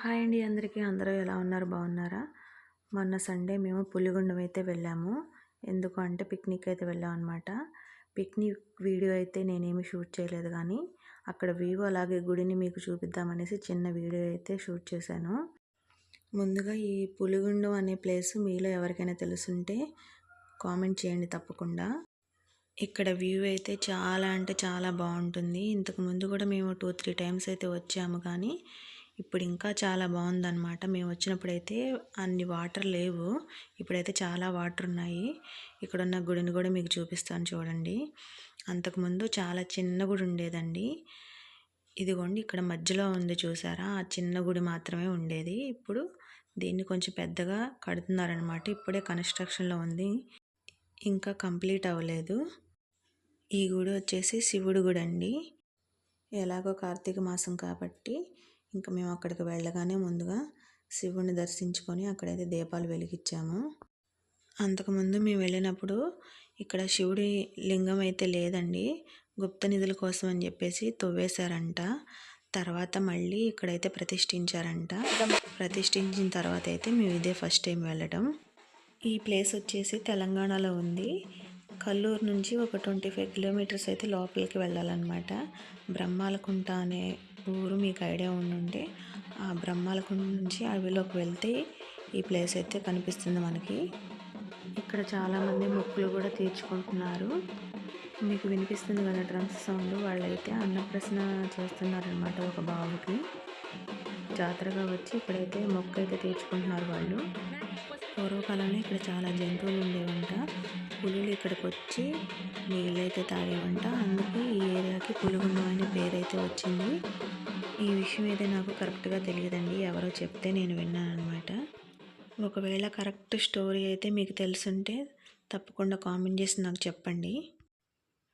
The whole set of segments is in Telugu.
హాయ్ అండి అందరికీ. అందరూ ఎలా ఉన్నారు? బాగున్నారా? మొన్న సండే మేము పులిగుండం అయితే వెళ్ళాము. ఎందుకు అంటే పిక్నిక్ అయితే వెళ్ళాం అనమాట పిక్నిక్ వీడియో అయితే నేనేమి షూట్ చేయలేదు కానీ అక్కడ వ్యూ అలాగే గుడిని మీకు చూపిద్దామనేసి చిన్న వీడియో అయితే షూట్ చేశాను. ముందుగా ఈ పులిగుండం అనే ప్లేస్ మీలో ఎవరికైనా తెలుసుంటే కామెంట్ చేయండి తప్పకుండా. ఇక్కడ వ్యూ అయితే చాలా అంటే చాలా బాగుంటుంది. ఇంతకు ముందు కూడా మేము టూ త్రీ టైమ్స్ అయితే వచ్చాము కానీ ఇప్పుడు ఇంకా చాలా బాగుందన్నమాట మేము వచ్చినప్పుడైతే అన్ని వాటర్ లేవు. ఇప్పుడైతే చాలా వాటర్ ఉన్నాయి ఇక్కడ ఉన్న గుడిని కూడా మీకు చూపిస్తాను చూడండి. అంతకుముందు చాలా చిన్న గుడి ఉండేదండి. ఇదిగోండి ఇక్కడ మధ్యలో ఉంది చూసారా? ఆ చిన్న గుడి మాత్రమే ఉండేది. ఇప్పుడు దీన్ని కొంచెం పెద్దగా కడుతున్నారనమాట ఇప్పుడే కన్స్ట్రక్షన్లో ఉంది. ఇంకా కంప్లీట్ అవ్వలేదు. ఈ గుడి వచ్చేసి శివుడు గుడి అండి ఎలాగో కార్తీక మాసం కాబట్టి ఇంకా మేము అక్కడికి వెళ్ళగానే ముందుగా శివుణ్ణి దర్శించుకొని అక్కడైతే దీపాలు వెలిగించాము. అంతకుముందు మేము వెళ్ళినప్పుడు ఇక్కడ శివుడి లింగం అయితే లేదండి. గుప్త నిధుల కోసం అని చెప్పేసి తవ్వేశారంట. తర్వాత మళ్ళీ ఇక్కడైతే ప్రతిష్ఠించారంట. ప్రతిష్ఠించిన తర్వాత అయితే మేము ఇదే ఫస్ట్ టైం వెళ్ళడం ఈ ప్లేస్ వచ్చేసి తెలంగాణలో ఉంది. కల్లూరు నుంచి ఒక ట్వంటీ ఫైవ్ కిలోమీటర్స్ అయితే లోపలికి వెళ్ళాలన్నమాట. బ్రహ్మాలకుంట అనే ఊరు మీకు ఐడియా ఉండుంటే ఆ బ్రహ్మాలకుండ నుంచి అడవిలోకి వెళ్తే ఈ ప్లేస్ అయితే కనిపిస్తుంది మనకి. ఇక్కడ చాలామంది మొక్కులు కూడా తీర్చుకుంటున్నారు. మీకు వినిపిస్తుంది కదా డ్రమ్స్ సౌండ్? వాళ్ళైతే అన్నప్రసన చేస్తున్నారనమాట ఒక బాబుకి. జాతరగా వచ్చి ఇక్కడైతే మొక్క అయితే తీర్చుకుంటున్నారు వాళ్ళు. పూర్వకాలంలో ఇక్కడ చాలా జంతువులు ఉండేవంట. పులులు ఇక్కడికి వచ్చి నీళ్ళైతే తాగేవంట. అందుకే ఈ పులుగుండం అనే పేరైతే వచ్చింది. ఈ విషయం అయితే నాకు కరెక్ట్గా తెలియదండి. ఎవరో చెప్తే నేను విన్నాను అనమాట ఒకవేళ కరెక్ట్ స్టోరీ అయితే మీకు తెలుసుంటే తప్పకుండా కామెంట్ చేసి నాకు చెప్పండి.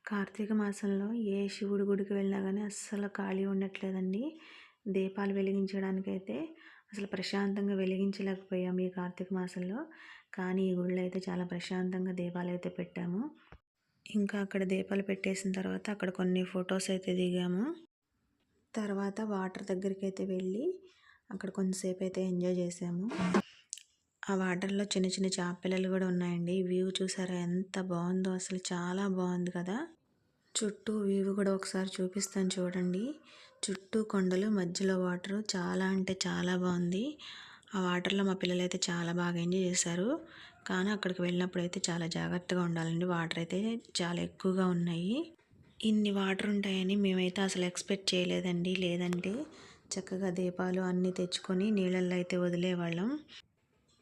కార్తీక మాసంలో ఏ శివుడి గుడికి వెళ్ళినా కానీ అస్సలు ఖాళీ ఉండట్లేదండి. దీపాలు వెలిగించడానికైతే అసలు ప్రశాంతంగా వెలిగించలేకపోయాము ఈ కార్తీక మాసంలో. కానీ ఈ గుళ్ళు అయితే చాలా ప్రశాంతంగా దీపాలు అయితే పెట్టాము. ఇంకా అక్కడ దీపాలు పెట్టేసిన తర్వాత అక్కడ కొన్ని ఫొటోస్ అయితే దిగాము. తర్వాత వాటర్ దగ్గరికి అయితే వెళ్ళి అక్కడ కొంతసేపు అయితే ఎంజాయ్ చేసాము. ఆ వాటర్లో చిన్న చిన్న చేపపిల్లలు కూడా ఉన్నాయండి. వ్యూ చూసారా ఎంత బాగుందో అసలు చాలా బాగుంది కదా. చుట్టూ వ్యూ కూడా ఒకసారి చూపిస్తాను చూడండి. చుట్టూ కొండలు మధ్యలో వాటర్ చాలా అంటే చాలా బాగుంది. ఆ వాటర్లో మా పిల్లలు అయితే చాలా బాగా ఎంజాయ్ చేశారు. కానీ అక్కడికి వెళ్ళినప్పుడు అయితే చాలా జాగ్రత్తగా ఉండాలండి. వాటర్ అయితే చాలా ఎక్కువగా ఉన్నాయి. ఇన్ని వాటర్ ఉంటాయని మేమైతే అసలు ఎక్స్పెక్ట్ చేయలేదండి. లేదంటే చక్కగా దీపాలు అన్నీ తెచ్చుకొని నీళ్ళల్లో అయితే వదిలేవాళ్ళం.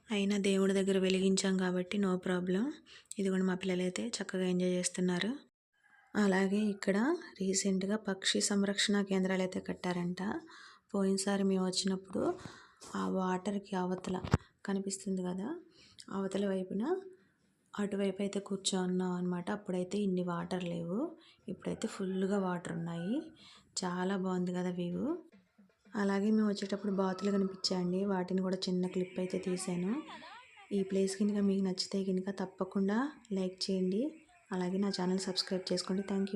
అయినా దేవుడి దగ్గర వెలిగించాం కాబట్టి నో ప్రాబ్లం. ఇదిగోండి మా పిల్లలు అయితే చక్కగా ఎంజాయ్ చేస్తున్నారు. అలాగే ఇక్కడ రీసెంట్గా పక్షి సంరక్షణ కేంద్రాలు అయితే కట్టారంట. పోయినసారి మేము వచ్చినప్పుడు ఆ వాటర్కి అవతల కనిపిస్తుంది కదా అవతల వైపున అటువైపు అయితే కూర్చోన్నాం అనమాట అప్పుడైతే ఇన్ని వాటర్ లేవు. ఇప్పుడైతే ఫుల్గా వాటర్ ఉన్నాయి. చాలా బాగుంది కదా వ్యూ. అలాగే మేము వచ్చేటప్పుడు బాతులు కనిపించాయండి. వాటిని కూడా చిన్న క్లిప్ అయితే తీసాను. ఈ ప్లేస్ కనుక మీకు నచ్చితే కనుక తప్పకుండా లైక్ చేయండి. అలాగే నా ఛానల్ సబ్స్క్రైబ్ చేసుకోండి. Thank you